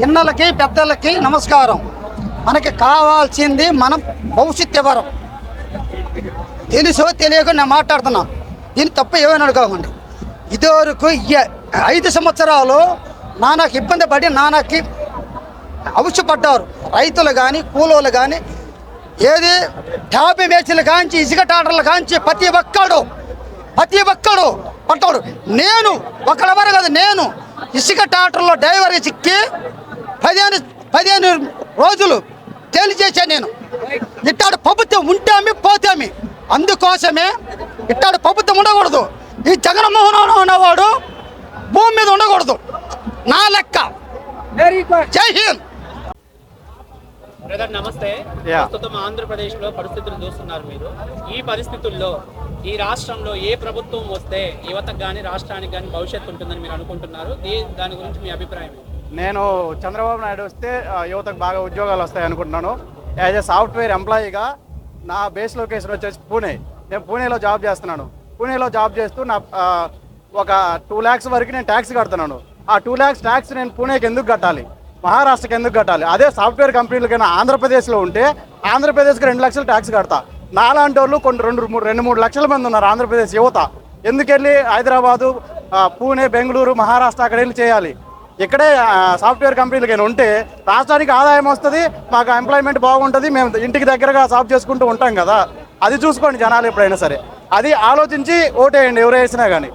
చిన్నలకి పెద్దలకి నమస్కారం. మనకి కావాల్సింది మనం భవిష్యత్ ఎవరం తెలుసో తెలియక నేను మాట్లాడుతున్నా. దీని తప్ప ఏమైనా అనుకోకండి ఇదివరకు ఐదు సంవత్సరాలు నానాకి ఇబ్బంది పడి నానాకి అవసరపడ్డారు. రైతులు కానీ కూలోళ్ళు కానీ ఏది ట్యాబ్ మేచీలు కాంచి ఇసుక టాటర్లు కాంచి ప్రతి ఒక్కడు ప్రతి ఒక్కడు పట్టాడు నేను ఒకడెవరు కాదు నేను ఇసుక టాటర్లో డ్రైవర్ చిక్కి పదిహేను పదిహేను రోజులు తేలిచేసాను నేను. ఇట్టాడు ప్రభుత్వం ఉంటేమి పోతేమి అందుకోసమే ఇట్టాడు ప్రభుత్వం ఉండకూడదు. ఈ జగన్మోహన్ ఉన్నవాడు భూమి మీద ఉండకూడదు. నా లెక్క. జై హింద్. బ్రదర్ నమస్తే. ప్రస్తుతం ఆంధ్రప్రదేశ్లో పరిస్థితులు చూస్తున్నారు మీరు. ఈ పరిస్థితుల్లో ఈ రాష్ట్రంలో ఏ ప్రభుత్వం వస్తే యువతకు కానీ రాష్ట్రానికి కానీ భవిష్యత్తు ఉంటుందని మీరు అనుకుంటున్నారు? దాని గురించి మీ అభిప్రాయం ఏంటి? నేను చంద్రబాబు నాయుడు వస్తే యువతకు బాగా ఉద్యోగాలు వస్తాయి అనుకుంటున్నాను. యాజ్ ఎ సాఫ్ట్వేర్ ఎంప్లాయీగా నా బేస్ లొకేషన్ వచ్చేసి పూణే. నేను పూణేలో జాబ్ చేస్తున్నాను. పూణేలో జాబ్ చేస్తూ నా ఒక టూ ల్యాక్స్ వరకు నేను ట్యాక్స్ కడుతున్నాను. ఆ టూ ల్యాక్స్ ట్యాక్స్ నేను పూణేకి ఎందుకు కట్టాలి? మహారాష్ట్రకి ఎందుకు కట్టాలి? అదే సాఫ్ట్వేర్ కంపెనీలకైనా ఆంధ్రప్రదేశ్లో ఉంటే ఆంధ్రప్రదేశ్కి రెండు లక్షలు ట్యాక్స్ కడతా. నాలాంటి వాళ్ళు కొన్ని రెండు మూడు రెండు మూడు లక్షల మంది ఉన్నారు ఆంధ్రప్రదేశ్ యువత. ఎందుకెళ్ళి హైదరాబాదు పూణే బెంగళూరు మహారాష్ట్ర అక్కడ వెళ్ళి చేయాలి? ఇక్కడే సాఫ్ట్వేర్ కంపెనీలకైనా ఉంటే రాష్ట్రానికి ఆదాయం వస్తుంది మాకు ఎంప్లాయ్మెంట్ బాగుంటుంది మేము ఇంటికి దగ్గరగా సాఫ్ చేసుకుంటూ ఉంటాం కదా. అది చూసుకోండి జనాలు ఎప్పుడైనా సరే. అది ఆలోచించి ఓటేయండి ఎవరు వేసినా కానీ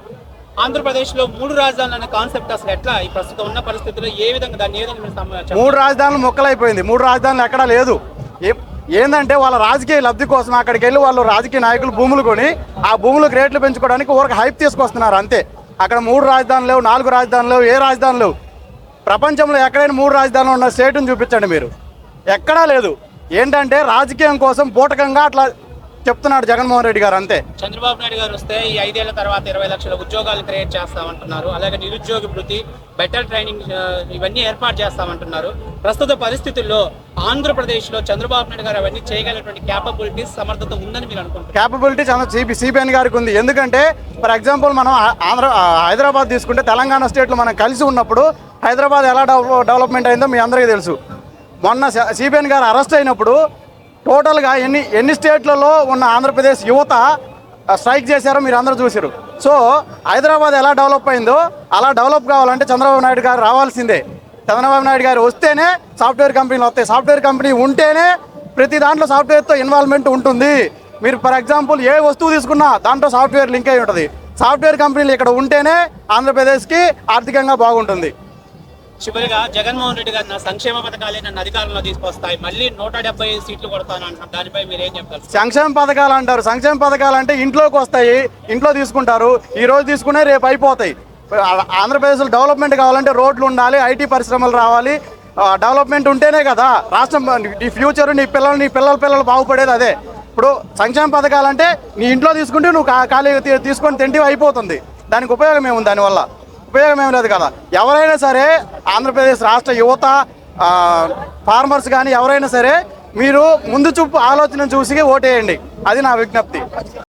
ఆంధ్రప్రదేశ్లో మూడు రాజధానులు అనే కాన్సెప్ట్ అసలు ఎట్లా? ఈ ప్రస్తుతం ఉన్న పరిస్థితుల్లో ఏ విధంగా దాన్ని ఏ విధంగా మూడు రాజధానులు మొక్కలైపోయింది. మూడు రాజధానులు ఎక్కడా లేదు. ఏ- ఏందంటే వాళ్ళ రాజకీయ లబ్ధి కోసం అక్కడికి వెళ్ళి వాళ్ళు రాజకీయ నాయకులు భూములు కొని ఆ భూములకు రేట్లు పెంచుకోవడానికి ఊరికి హైప్ తీసుకొస్తున్నారు అంతే. అక్కడ మూడు రాజధానులు లేవు నాలుగు రాజధానులు ఏ రాజధానులు లేవు. ప్రపంచంలో ఎక్కడైనా మూడు రాజధానులు ఉన్న స్టేట్ని చూపించండి మీరు. ఎక్కడా లేదు. ఏంటంటే రాజకీయం కోసం బూటకంగా అట్లా చెప్తున్నాడు జగన్మోహన్ రెడ్డి గారు అంతే. చంద్రబాబు నాయుడు గారు వస్తే ఈ ఐదేళ్ళ తర్వాత ఇరవై లక్షల ఉద్యోగాలు క్రియేట్ చేస్తామంటున్నారు. అలాగే నిరుద్యోగ వృత్తి బెటర్ ట్రైనింగ్ ఇవన్నీ ఏర్పాటు చేస్తామంటున్నారు. ప్రస్తుత పరిస్థితుల్లో ఆంధ్రప్రదేశ్లో చంద్రబాబు నాయుడు గారు అవన్నీ చేయగలిగినటువంటి క్యాపబిలిటీస్ సమర్థత ఉందని మీరు అనుకుంటున్నారు. క్యాపబిలిటీ చాలా సిపి సిబిఎన్ గారికి ఉంది. ఎందుకంటే ఫర్ ఎగ్జాంపుల్ మనం ఆంధ్ర హైదరాబాద్ తీసుకుంటే తెలంగాణ స్టేట్లో మనం కలిసి ఉన్నప్పుడు హైదరాబాద్ ఎలా డెవలప్ డెవలప్మెంట్ అయిందో మీ అందరికీ తెలుసు. మొన్న సిబిఎన్ గారు అరెస్ట్ అయినప్పుడు టోటల్గా ఎన్ని ఎన్ని స్టేట్లలో ఉన్న ఆంధ్రప్రదేశ్ యువత స్ట్రైక్ చేశారో మీరు అందరూ చూసారు సో హైదరాబాద్ ఎలా డెవలప్ అయిందో అలా డెవలప్ కావాలంటే చంద్రబాబు నాయుడు గారు రావాల్సిందే. చంద్రబాబు నాయుడు గారు వస్తేనే సాఫ్ట్వేర్ కంపెనీలు వస్తాయి. సాఫ్ట్వేర్ కంపెనీ ఉంటేనే ప్రతి దాంట్లో సాఫ్ట్వేర్తో ఇన్వాల్వ్మెంట్ ఉంటుంది. మీరు ఫర్ ఎగ్జాంపుల్ ఏ వస్తువు తీసుకున్నా దాంట్లో సాఫ్ట్వేర్ లింక్ అయి ఉంటుంది. సాఫ్ట్వేర్ కంపెనీలు ఇక్కడ ఉంటేనే ఆంధ్రప్రదేశ్కి ఆర్థికంగా బాగుంటుంది. చివరిగా జగన్మోహన్ రెడ్డి గారు నా సంక్షేమ పథకాలే నన్ను అధికారంలో తీసుకొస్తాయి. మళ్ళీ నూట డెబ్బై సీట్లు కొడతాను అంటున్నారు దానిపై మీరు ఏం చెప్తారు? సంక్షేమ పథకాలు అంటారు. సంక్షేమ పథకాలు అంటే ఇంట్లోకి వస్తాయి. ఇంట్లో తీసుకుంటారు. ఈ రోజు తీసుకునే రేపు అయిపోతాయి. ఆంధ్రప్రదేశ్లో డెవలప్మెంట్ కావాలంటే రోడ్లు ఉండాలి ఐటీ పరిశ్రమలు రావాలి. డెవలప్మెంట్ ఉంటేనే కదా రాష్ట్రం నీ ఫ్యూచర్ నీ పిల్లలు నీ పిల్లల పిల్లలు బాగుపడేది అదే. ఇప్పుడు సంక్షేమ పథకాలు అంటే నీ ఇంట్లో తీసుకుంటే నువ్వు ఖాళీ తీసుకొని తింటే అయిపోతుంది. దానికి ఉపయోగం ఏముంది దానివల్ల? ఉపయోగం ఏం లేదు కదా. ఎవరైనా సరే ఆంధ్రప్రదేశ్ రాష్ట్ర యువత ఫార్మర్స్ కానీ ఎవరైనా సరే మీరు ముందు చూపు ఆలోచన చూసి ఓటేయండి. అది నా విజ్ఞప్తి.